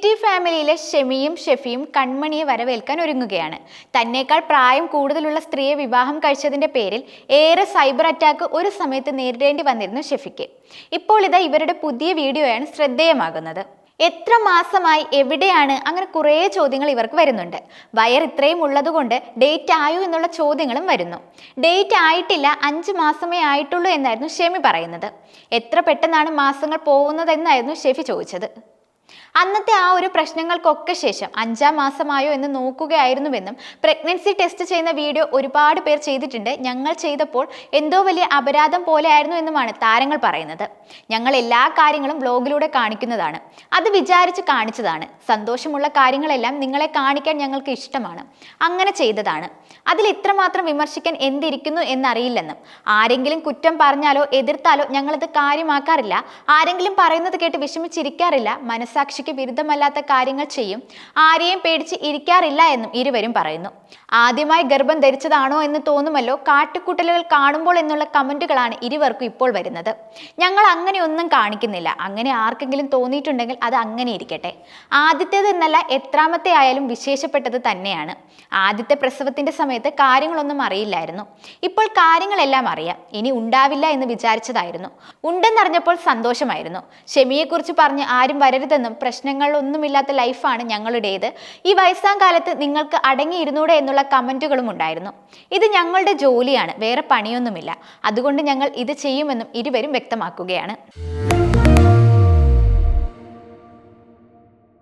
City ഫാമിലിയിലെ ഷെമിയും ഷെഫിയും കൺമണിയെ വരവേൽക്കാൻ ഒരുങ്ങുകയാണ്. തന്നേക്കാൾ പ്രായം കൂടുതലുള്ള സ്ത്രീയെ വിവാഹം കഴിച്ചതിന്റെ പേരിൽ ഏറെ സൈബർ അറ്റാക്ക് ഒരു സമയത്ത് നേരിടേണ്ടി വന്നിരുന്നു ഷെഫിക്ക്. ഇപ്പോൾ ഇതാ ഇവരുടെ പുതിയ വീഡിയോയാണ് ശ്രദ്ധേയമാകുന്നത്. എത്ര മാസമായി എവിടെയാണ്? അങ്ങനെ കുറേ ചോദ്യങ്ങൾ ഇവർക്ക് വരുന്നുണ്ട്. വയർ ഇത്രയും ഉള്ളതുകൊണ്ട് ഡേറ്റ് ആയോ എന്നുള്ള ചോദ്യങ്ങളും വരുന്നു. ഡേറ്റ് ആയിട്ടില്ല അഞ്ച് മാസമേ ആയിട്ടുള്ളൂ എന്നായിരുന്നു ഷെമി പറയുന്നത്. എത്ര പെട്ടെന്നാണ് മാസങ്ങൾ പോകുന്നതെന്നായിരുന്നു ഷെഫി ചോദിച്ചത്. അന്നത്തെ ആ ഒരു പ്രശ്നങ്ങൾക്കൊക്കെ ശേഷം അഞ്ചാം മാസമായോ എന്ന് നോക്കുകയായിരുന്നുവെന്നും പ്രഗ്നൻസി ടെസ്റ്റ് ചെയ്യുന്ന വീഡിയോ ഒരുപാട് പേർ ചെയ്തിട്ടുണ്ട്. ഞങ്ങൾ ചെയ്തപ്പോൾ എന്തോ വലിയ അപരാധം പോലെയായിരുന്നു എന്നുമാണ് താരങ്ങൾ പറയുന്നത്. ഞങ്ങൾ എല്ലാ കാര്യങ്ങളും ബ്ലോഗിലൂടെ കാണിക്കുന്നതാണ്. അത് വിചാരിച്ച് കാണിച്ചതാണ്. സന്തോഷമുള്ള കാര്യങ്ങളെല്ലാം നിങ്ങളെ കാണിക്കാൻ ഞങ്ങൾക്ക് ഇഷ്ടമാണ്. അങ്ങനെ ചെയ്തതാണ്. അതിൽ ഇത്രമാത്രം വിമർശിക്കാൻ എന്തിരിക്കുന്നു എന്നറിയില്ലെന്നും ആരെങ്കിലും കുറ്റം പറഞ്ഞാലോ എതിർത്താലോ ഞങ്ങളത് കാര്യമാക്കാറില്ല. ആരെങ്കിലും പറയുന്നത് കേട്ട് വിഷമിച്ചിരിക്കാറില്ല. മനസാക്ഷിക്ക് വിരുദ്ധമല്ലാത്ത കാര്യങ്ങൾ ചെയ്യും. ആരെയും പേടിച്ച് ഇരിക്കാറില്ല എന്നും ഇരുവരും പറയുന്നു. ആദ്യമായി ഗർഭം ധരിച്ചതാണോ എന്ന് തോന്നുമല്ലോ കാട്ടിക്കൂട്ടലുകൾ കാണുമ്പോൾ എന്നുള്ള കമന്റുകളാണ് ഇരുവർക്കും ഇപ്പോൾ വരുന്നത്. ഞങ്ങൾ അങ്ങനെ ഒന്നും കാണിക്കുന്നില്ല. അങ്ങനെ ആർക്കെങ്കിലും തോന്നിയിട്ടുണ്ടെങ്കിൽ അത് അങ്ങനെ ഇരിക്കട്ടെ. ആദ്യത്തേത് എന്നല്ല എത്രാമത്തെ ആയാലും വിശേഷപ്പെട്ടത് തന്നെയാണ്. ആദ്യത്തെ പ്രസവത്തിന്റെ സമയത്ത് കാര്യങ്ങളൊന്നും അറിയില്ലായിരുന്നു. ഇപ്പോൾ കാര്യങ്ങളെല്ലാം അറിയാം. ഇനി ഉണ്ടാവില്ല എന്ന് വിചാരിച്ചതായിരുന്നു. ഉണ്ടെന്നറിഞ്ഞപ്പോൾ സന്തോഷമായിരുന്നു. ഷെമിയെക്കുറിച്ച് പറഞ്ഞ് ആരും വരരുതെന്നും പ്രശ്നങ്ങളൊന്നുമില്ലാത്ത ലൈഫാണ് ഞങ്ങളുടേത്. ഈ വയസ്സാം കാലത്ത് നിങ്ങൾക്ക് അടങ്ങിയിരുന്നൂടെ എന്നുള്ള കമന്റുകളും ഉണ്ടായിരുന്നു. ഇത് ഞങ്ങളുടെ ജോലിയാണ് വേറെ പണിയൊന്നുമില്ല. അതുകൊണ്ട് ഞങ്ങൾ ഇത് ചെയ്യുമെന്നും ഇരുവരും വ്യക്തമാക്കുകയാണ്.